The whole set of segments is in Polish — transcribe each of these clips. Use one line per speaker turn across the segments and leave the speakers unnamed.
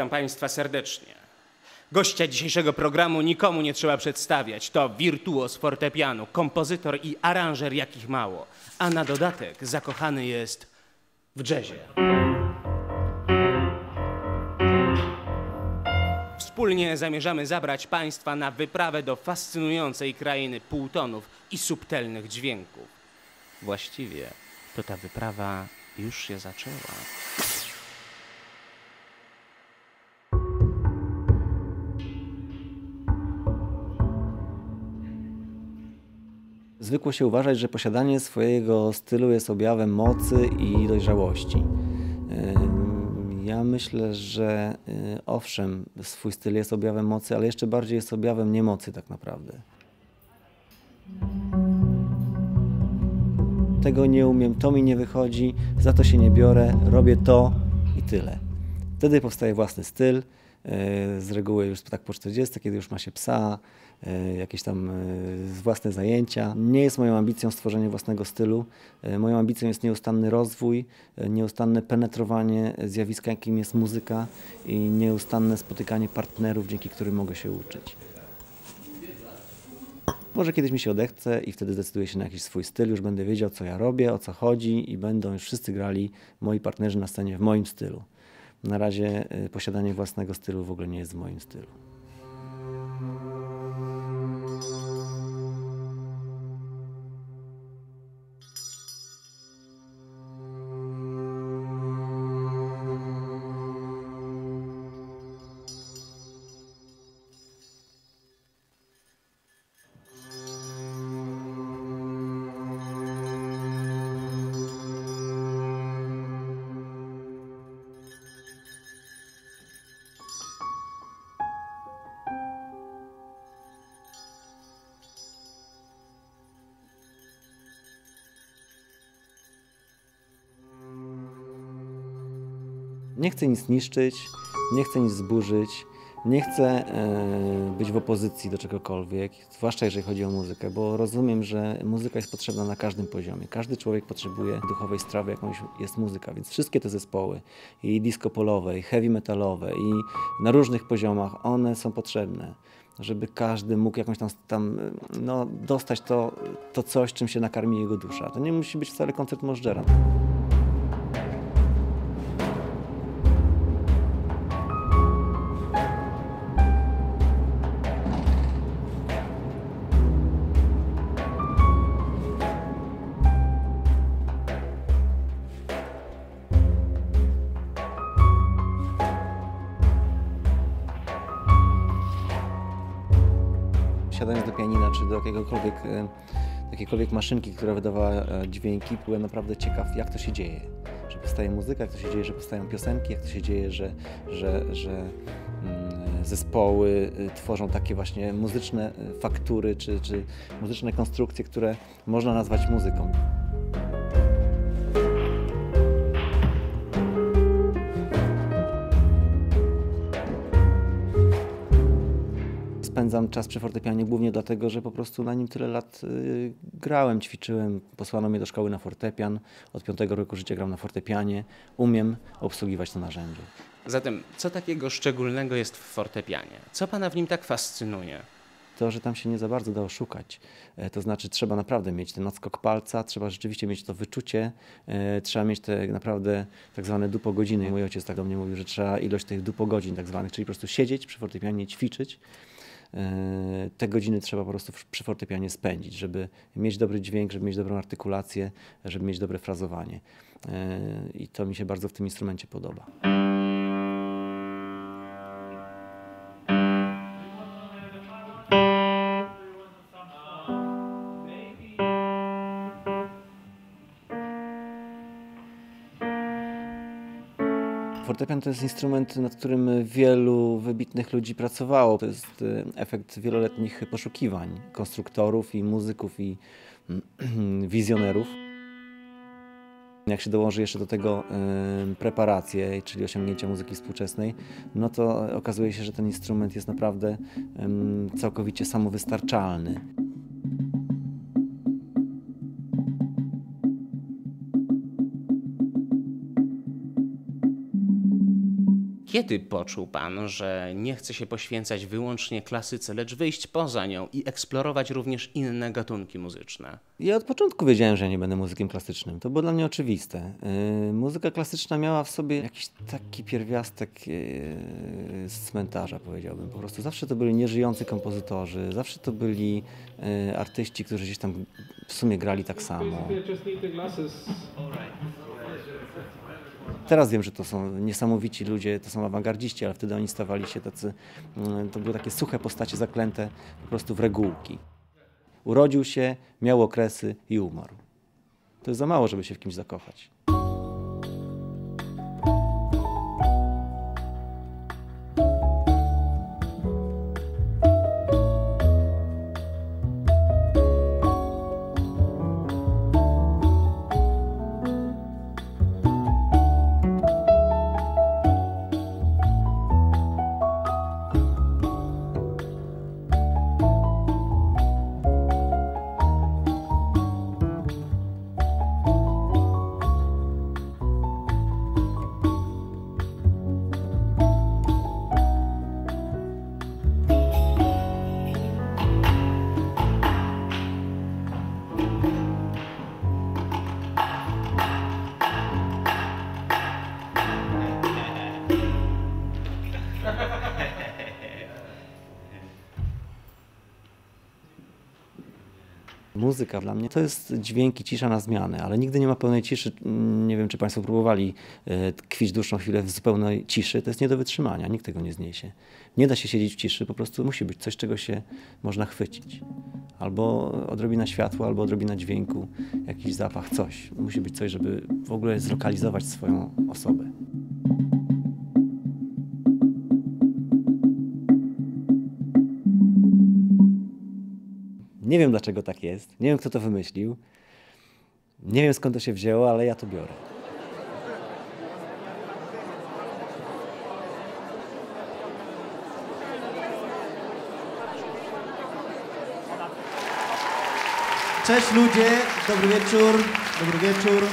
Witam Państwa serdecznie. Gościa dzisiejszego programu nikomu nie trzeba przedstawiać. To wirtuos fortepianu, kompozytor i aranżer jakich mało. A na dodatek zakochany jest w jazzie. Wspólnie zamierzamy zabrać Państwa na wyprawę do fascynującej krainy półtonów i subtelnych dźwięków. Właściwie to ta wyprawa już się zaczęła.
Zwykło się uważać, że posiadanie swojego stylu jest objawem mocy i dojrzałości. Ja myślę, że y, owszem, swój styl jest objawem mocy, ale jeszcze bardziej jest objawem niemocy tak naprawdę. Tego nie umiem, to mi nie wychodzi, za to się nie biorę, robię to i tyle. Wtedy powstaje własny styl, z reguły już tak po 40, kiedy już ma się psa, y, jakieś tam y, własne zajęcia. Nie jest moją ambicją stworzenie własnego stylu. Moją ambicją jest nieustanny rozwój, nieustanne penetrowanie zjawiska, jakim jest muzyka i nieustanne spotykanie partnerów, dzięki którym mogę się uczyć. Może kiedyś mi się odechce i wtedy zdecyduję się na jakiś swój styl, już będę wiedział, co ja robię, o co chodzi i będą już wszyscy grali, moi partnerzy na scenie w moim stylu. Na razie y, posiadanie własnego stylu w ogóle nie jest w moim stylu. Nie chcę nic niszczyć, nie chcę nic zburzyć, nie chcę e, być w opozycji do czegokolwiek, zwłaszcza jeżeli chodzi o muzykę, bo rozumiem, że muzyka jest potrzebna na każdym poziomie. Każdy człowiek potrzebuje duchowej strawy, jakąś jest muzyka, więc wszystkie te zespoły, i disco polowe, i heavy metalowe, i na różnych poziomach, one są potrzebne żeby każdy mógł jakąś tam, tam no, dostać to, to coś, czym się nakarmi jego dusza. To nie musi być wcale koncert Możdżera. Czy do jakiegokolwiek, e, jakiejkolwiek maszynki, która wydawała e, dźwięki, byłem naprawdę ciekaw, jak to się dzieje. Że powstaje muzyka, jak to się dzieje, że powstają piosenki, jak to się dzieje, że, że, że mm, zespoły y, tworzą takie właśnie muzyczne y, faktury czy, czy muzyczne konstrukcje, które można nazwać muzyką. Spędzam czas przy fortepianie głównie dlatego, że po prostu na nim tyle lat y, grałem, ćwiczyłem. Posłano mnie do szkoły na fortepian. Od piątego roku życia gram na fortepianie. Umiem obsługiwać to narzędzie.
Zatem, co takiego szczególnego jest w fortepianie? Co Pana w nim tak fascynuje?
to, że tam się nie za bardzo da oszukać. E, To znaczy trzeba naprawdę mieć ten odskok palca, trzeba rzeczywiście mieć to wyczucie, e, trzeba mieć te naprawdę tak zwane dupogodziny. Mój ojciec tak do mnie mówił, że trzeba ilość tych dupogodzin tak zwanych, czyli po prostu siedzieć przy fortepianie, ćwiczyć. E, Te godziny trzeba po prostu przy fortepianie spędzić, żeby mieć dobry dźwięk, żeby mieć dobrą artykulację, żeby mieć dobre frazowanie. E, I to mi się bardzo w tym instrumencie podoba. Fortepian to jest instrument, nad którym wielu wybitnych ludzi pracowało. To jest y, efekt wieloletnich poszukiwań konstruktorów i muzyków i wizjonerów. Jak się dołoży jeszcze do tego y, preparacje, czyli osiągnięcia muzyki współczesnej, no to okazuje się, że ten instrument jest naprawdę całkowicie samowystarczalny.
Kiedy poczuł pan, że nie chce się poświęcać wyłącznie klasyce, lecz wyjść poza nią i eksplorować również inne gatunki muzyczne?
Ja od początku wiedziałem, że nie będę muzykiem klasycznym. To było dla mnie oczywiste. Yy, muzyka klasyczna miała w sobie jakiś taki pierwiastek yy, z cmentarza, powiedziałbym. Po prostu zawsze to byli nieżyjący kompozytorzy, zawsze to byli yy, artyści, którzy gdzieś tam w sumie grali tak samo. Teraz wiem, że to są niesamowici ludzie, to są awangardziści, ale wtedy oni stawali się tacy, mm, to były takie suche postacie zaklęte po prostu w regułki. Urodził się, miał okresy i umarł. To jest za mało, żeby się w kimś zakochać. Muzyka dla mnie to jest dźwięki, cisza na zmianę, ale nigdy nie ma pełnej ciszy. Nie wiem, czy Państwo próbowali e, tkwić dłuższą chwilę w zupełnej ciszy. To jest nie do wytrzymania, nikt tego nie zniesie. Nie da się siedzieć w ciszy, po prostu musi być coś, czego się można chwycić. Albo odrobina światła, albo odrobina dźwięku, jakiś zapach, coś. Musi być coś, żeby w ogóle zlokalizować swoją osobę. Nie wiem dlaczego tak jest, nie wiem kto to wymyślił, nie wiem skąd to się wzięło, ale ja to biorę.
Cześć ludzie, dobry wieczór, dobry wieczór.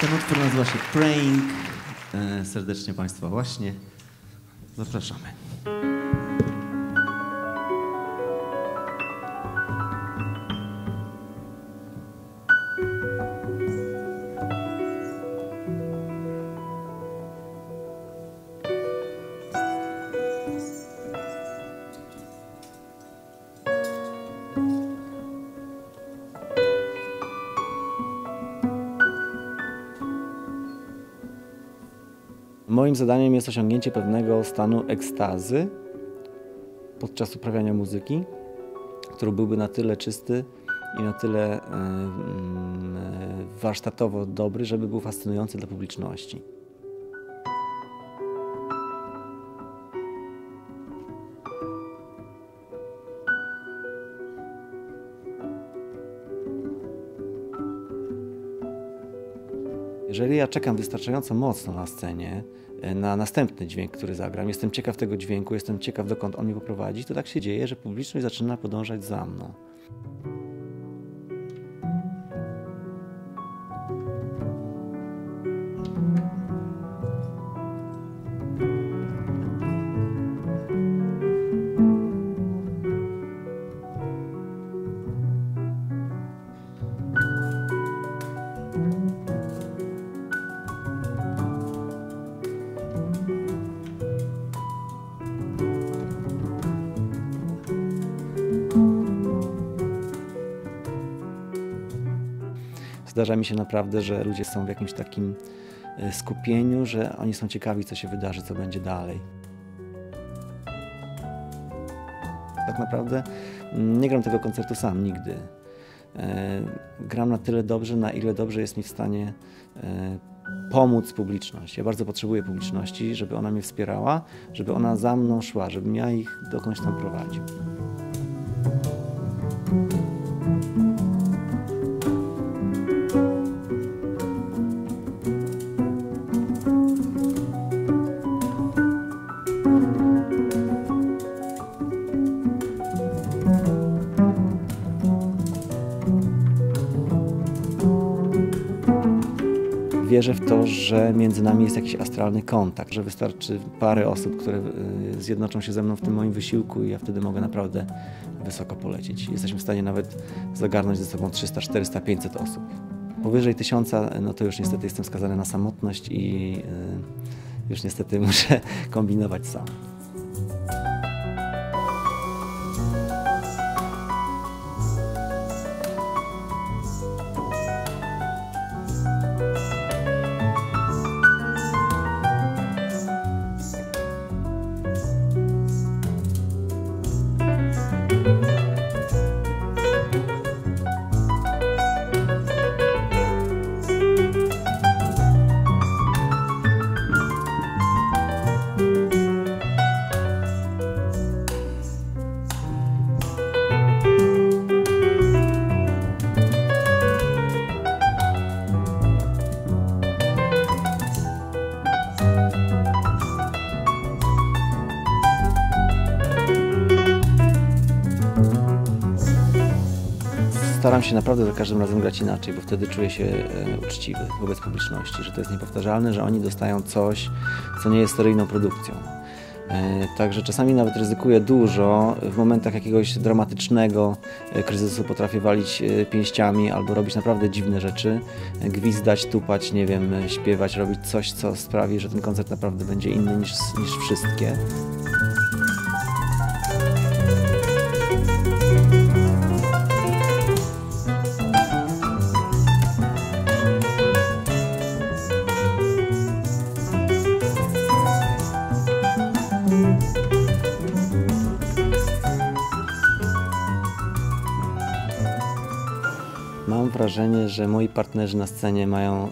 Ten utwór nazywa się Praying. E, serdecznie Państwa właśnie zapraszamy.
Moim zadaniem jest osiągnięcie pewnego stanu ekstazy podczas uprawiania muzyki, który byłby na tyle czysty i na tyle warsztatowo dobry, żeby był fascynujący dla publiczności. Jeżeli ja czekam wystarczająco mocno na scenie, e, na następny dźwięk, który zagram, jestem ciekaw tego dźwięku, jestem ciekaw dokąd on mnie poprowadzi, to tak się dzieje, że publiczność zaczyna podążać za mną. Zdarza mi się naprawdę, że ludzie są w jakimś takim e, skupieniu, że oni są ciekawi, co się wydarzy, co będzie dalej. Tak naprawdę mm, nie gram tego koncertu sam nigdy. e, gram na tyle dobrze, na ile dobrze jest mi w stanie e, pomóc publiczności. Ja bardzo potrzebuję publiczności, żeby ona mnie wspierała, żeby ona za mną szła, żebym ja ich dokądś tam prowadził. Wierzę w to, że między nami jest jakiś astralny kontakt, że wystarczy parę osób, które y, zjednoczą się ze mną w tym moim wysiłku i ja wtedy mogę naprawdę wysoko polecieć. Jesteśmy w stanie nawet zagarnąć ze sobą 300, 400, 500 osób. Powyżej tysiąca, no to już niestety jestem skazany na samotność i y, już niestety muszę kombinować sam. Staram się naprawdę za każdym razem grać inaczej, bo wtedy czuję się e, uczciwy wobec publiczności, że to jest niepowtarzalne, że oni dostają coś, co nie jest seryjną produkcją. E, Także czasami nawet ryzykuję dużo. W momentach jakiegoś dramatycznego e, kryzysu potrafię walić pięściami albo robić naprawdę dziwne rzeczy. Gwizdać, tupać, nie wiem, śpiewać, robić coś, co sprawi, że ten koncert naprawdę będzie inny niż, niż wszystkie. Że moi partnerzy na scenie mają y,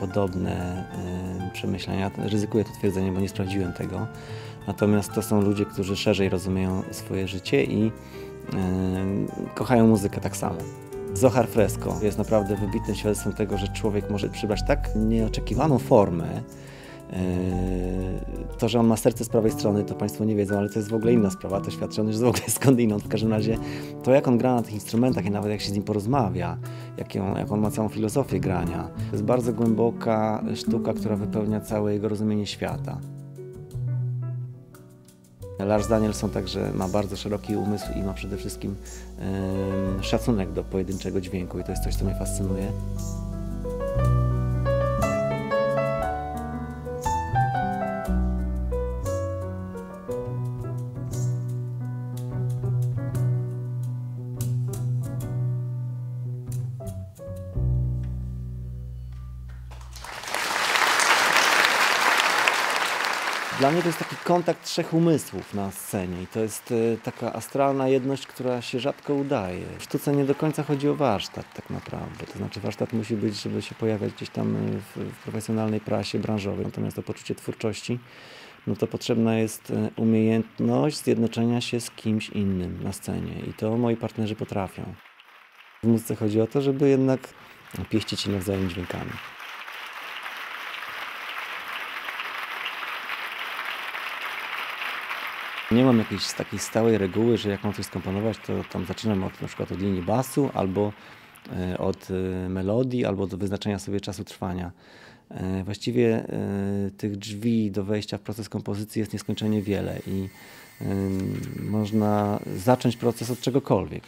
podobne y, przemyślenia. Ryzykuję to twierdzenie, bo nie sprawdziłem tego. Natomiast to są ludzie, którzy szerzej rozumieją swoje życie i y, kochają muzykę tak samo. Zohar Fresco jest naprawdę wybitnym świadectwem tego, że człowiek może przybrać tak nieoczekiwaną formę. Yy, To, że on ma serce z prawej strony, to Państwo nie wiedzą, ale to jest w ogóle inna sprawa. To świadczy on już w ogóle skądinąd. W każdym razie to, jak on gra na tych instrumentach i nawet jak się z nim porozmawia, jak, ją, jak on ma całą filozofię grania, to jest bardzo głęboka sztuka, która wypełnia całe jego rozumienie świata. Lars Danielson także ma bardzo szeroki umysł i ma przede wszystkim em, szacunek do pojedynczego dźwięku i to jest coś, co mnie fascynuje. Dla mnie to jest taki kontakt trzech umysłów na scenie i to jest e, taka astralna jedność, która się rzadko udaje. W sztuce nie do końca chodzi o warsztat tak naprawdę, to znaczy warsztat musi być, żeby się pojawiać gdzieś tam e, w, w profesjonalnej prasie branżowej, natomiast to poczucie twórczości, no to potrzebna jest e, umiejętność zjednoczenia się z kimś innym na scenie i to moi partnerzy potrafią. W muzyce chodzi o to, żeby jednak pieścić się nawzajem dźwiękami. Nie mam jakiejś takiej stałej reguły, że jak mam coś skomponować, to tam zaczynam od, na przykład od linii basu, albo e, od e, melodii, albo do wyznaczenia sobie czasu trwania. E, Właściwie tych drzwi do wejścia w proces kompozycji jest nieskończenie wiele i można zacząć proces od czegokolwiek.